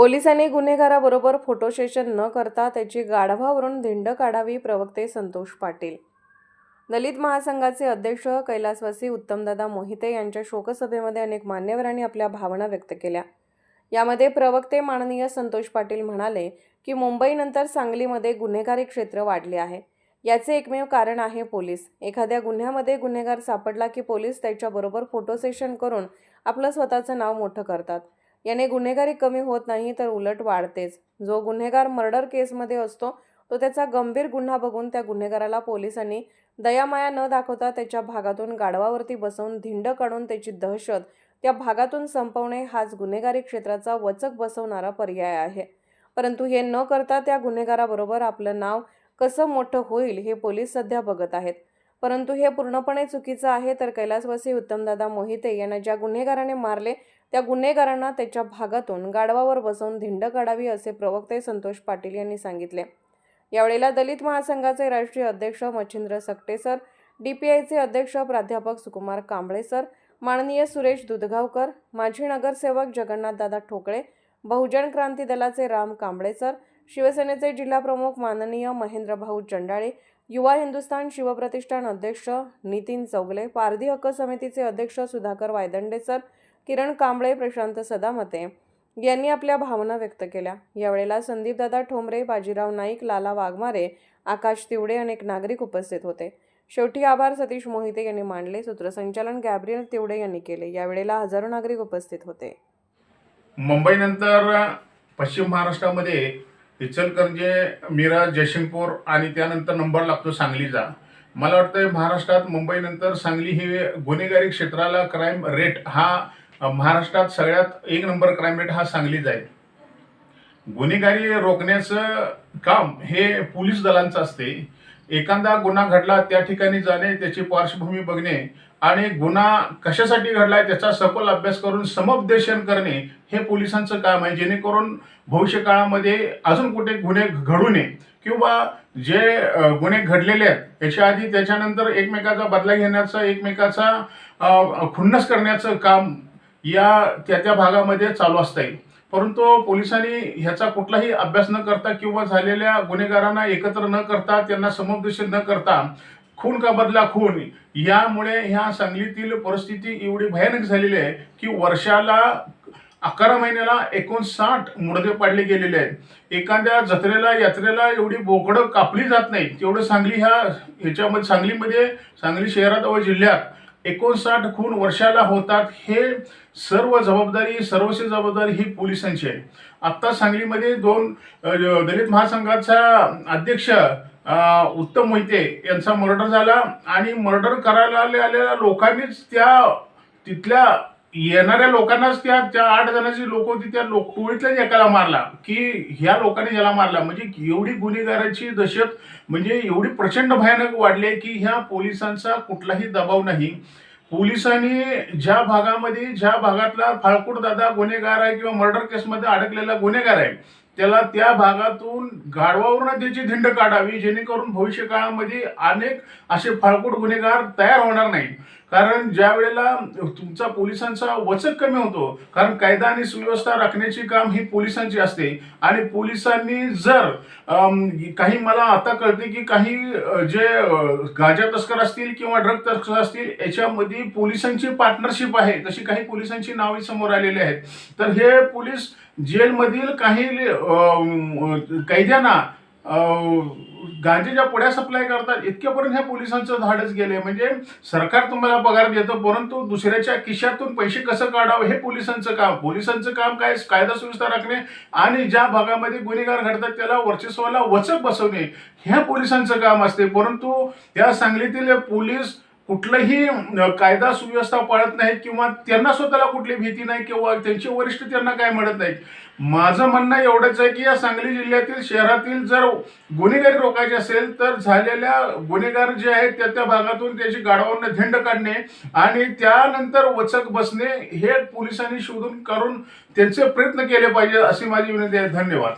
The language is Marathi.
पोलिसांनी गुन्हेगाराबरोबर फोटो सेशन न करता त्याची गाढवावरून धिंड काढावी प्रवक्ते संतोष पाटील. दलित महासंघाचे अध्यक्ष कैलासवासी उत्तमदादा मोहिते यांच्या शोकसभेमध्ये अनेक मान्यवरांनी आपल्या भावना व्यक्त केल्या. यामध्ये प्रवक्ते माननीय संतोष पाटील म्हणाले की मुंबईनंतर सांगलीमध्ये गुन्हेगारी क्षेत्र वाढले आहे. याचे एकमेव कारण आहे पोलीस. एखाद्या गुन्ह्यामध्ये गुन्हेगार सापडला की पोलीस त्याच्याबरोबर फोटो सेशन करून आपलं स्वतःचं नाव मोठं करतात. याने गुन्हेगारी कमी होत नाही तर उलट वाढतेच. जो गुन्हेगार मर्डर केसमध्ये असतो तो त्याचा गंभीर गुन्हा बघून त्या गुन्हेगाराला पोलिसांनी दयामाया न दाखवता त्याच्या भागातून गाढवावरती बसवून धिंड काढून त्याची दहशत त्या भागातून संपवणे हाच गुन्हेगारी क्षेत्राचा वचक बसवणारा पर्याय आहे. परंतु हे न करता त्या गुन्हेगाराबरोबर आपलं नाव कसं मोठं होईल हे पोलीस सध्या बघत आहेत. परंतु हे पूर्णपणे चुकीचं आहे तर कैलासवासी उत्तमदादा मोहिते यांना ज्या गुन्हेगाराने मारले त्या गुन्हेगारांना त्याच्या भागातून गाढवावर बसवून धिंड काढावी असे प्रवक्ते संतोष पाटील यांनी सांगितले. यावेळेला दलित महासंघाचे राष्ट्रीय अध्यक्ष Machhindra Sakate sir D P आयचे अध्यक्ष प्राध्यापक सुकुमार कांबळे सर माननीय सुरेश दुधगावकर माजी नगरसेवक जगन्नाथदादा ठोकळे बहुजन क्रांती दलाचे राम कांबळे सर शिवसेनेचे जिल्हाप्रमुख माननीय महेंद्र भाऊ चंडाळे युवा हिंदुस्थान शिवप्रतिष्ठान अध्यक्ष नितीन चौगले पारधी हक्क समितीचे अध्यक्ष सुधाकर वायदंडे सर किरण कांबळे प्रशांत सदामते यांनी आपल्या भावना व्यक्त केल्या. यावेळेला संदीपदादा ठोंबरे बाजीराव नाईक लाला वाघमारे आकाश तिवडे अनेक नागरिक उपस्थित होते. शेवटी आभार सतीश मोहिते यांनी मांडले. सूत्रसंचालन गॅब्रियल तिवडे यांनी केले. यावेळेला हजारो नागरिक उपस्थित होते. मुंबईनंतर पश्चिम महाराष्ट्रामध्ये इचलकरंजे मीरा जयसिंगपूर आणि त्यानंतर नंबर लागतो सांगलीचा. मला वाटतं महाराष्ट्रात मुंबईनंतर सांगली ही गुन्हेगारी क्षेत्राला क्राईम रेट हा महाराष्ट्रात सगळ्यात एक नंबर क्राईम रेट हा सांगलीच आहे गुन्हेगारी रोखण्याचं काम हे पोलीस दलांचं असते. एखादा गुन्हा घडला त्या ठिकाणी जाणे त्याची पार्श्वभूमी बघणे आणि गुन्हा कशासाठी घडलाय त्याचा सखोल अभ्यास करून समुपदेशन करणे हे पोलिसांचं काम आहे. जेणेकरून भविष्य काळामध्ये अजून कुठे गुन्हे घडू नये किंवा जे गुन्हे घडलेले आहेत याच्या आधी त्याच्यानंतर एकमेकाचा बदला घेण्याचा एकमेकाचा खुन्नस करण्याचं काम या त्या त्या भागामध्ये चालू असता येईल परंतु पोलिसांनी ह्याचा कुठलाही अभ्यास न करता किंवा झालेल्या गुन्हेगारांना एकत्र न करता त्यांना समुपदेशन न करता खून का बदला खून यामुळे ह्या सांगलीतील परिस्थिती एवढी भयानक झालेली आहे की वर्षाला अकरा महिन्याला एकोणसाठ मुडदे पाडले गेलेले आहेत. एखाद्या जत्रेला यात्रेला एवढी बोकडं कापली जात नाही तेवढं सांगली ह्या ह्याच्यामध्ये सांगलीमध्ये सांगली शहरात व जिल्ह्यात एकोणसाठ खून वर्षाला होतात हे सर्व जबाबदारी सर्वस्वी जबाबदारी ही पोलिसांची आहे. आत्ता सांगलीमध्ये दोन दलित महासंघाचा अध्यक्ष उत्तम मोहिते यांचा मर्डर झाला आणि मर्डर करायला आलेल्या लोकांनीच त्या तिथल्या येणाऱ्या लोकांनाच त्या त्या आठ जणांची लोक होती त्या लोक टोळीतल्याच एकाला मारला. की ह्या लोकांनी ज्याला मारला म्हणजे एवढी गुन्हेगाराची दहशत म्हणजे एवढी प्रचंड भयानक वाढली की ह्या पोलिसांचा कुठलाही दबाव नाही. पोलिसांनी ज्या भागामध्ये ज्या भागातला फाळकूट दादा गुन्हेगार आहे किंवा मर्डर केसमध्ये अडकलेला गुन्हेगार आहे त्याला त्या भागातून गाढवावरून त्याची धिंड काढावी जेणेकरून भविष्य काळामध्ये अनेक असे फाळकूट गुन्हेगार तयार होणार नाही कारण ज्या वेळेला तुमचा पोलिसांचा वचक कमी होतो कारण कायदा आणि सुव्यवस्था राखण्याची काम ही पोलिसांची असते. आणि पोलिसांनी जर काही मला आता कळते की काही जे गाजा तस्कर असतील किंवा ड्रग तस्कर असतील याच्यामध्ये पोलिसांची पार्टनरशिप आहे. तशी काही पोलिसांची नावे समोर आलेली आहेत. तर हे पोलीस जेलमधील काही कैद्यांना गांजेच्या पुढ्या सप्लाय करतात इतक्यापर्यंत ह्या पोलिसांचं धाडच गेले म्हणजे सरकार तुम्हाला पगार देतं परंतु दुसऱ्याच्या खिशातून पैसे कसं काढावं हे पोलिसांचं काम. पोलिसांचं काम काय? कायदा सुव्यवस्था राखणे आणि ज्या भागामध्ये गुन्हेगार घडतात त्याला वर्चस्वाला वचक बसवणे ह्या पोलिसांचं काम असते. परंतु त्या सांगलीतील पोलीस कुठलंही कायदा सुव्यवस्था पाळत नाहीत किंवा त्यांना स्वतःला कुठली भीती नाही किंवा त्यांचे वरिष्ठ त्यांना काय म्हणत नाहीत. माझं म्हणणं एवढंच आहे की या सांगली जिल्ह्यातील शहरातील जर गुन्हेगारी रोखायची असेल तर झालेल्या गुन्हेगार जे आहेत त्या त्या भागातून त्याची गाडवांना झेंड काढणे आणि त्यानंतर वचक बसणे हे पोलिसांनी शोधून करून त्यांचे प्रयत्न केले पाहिजे अशी माझी विनंती आहे. धन्यवाद.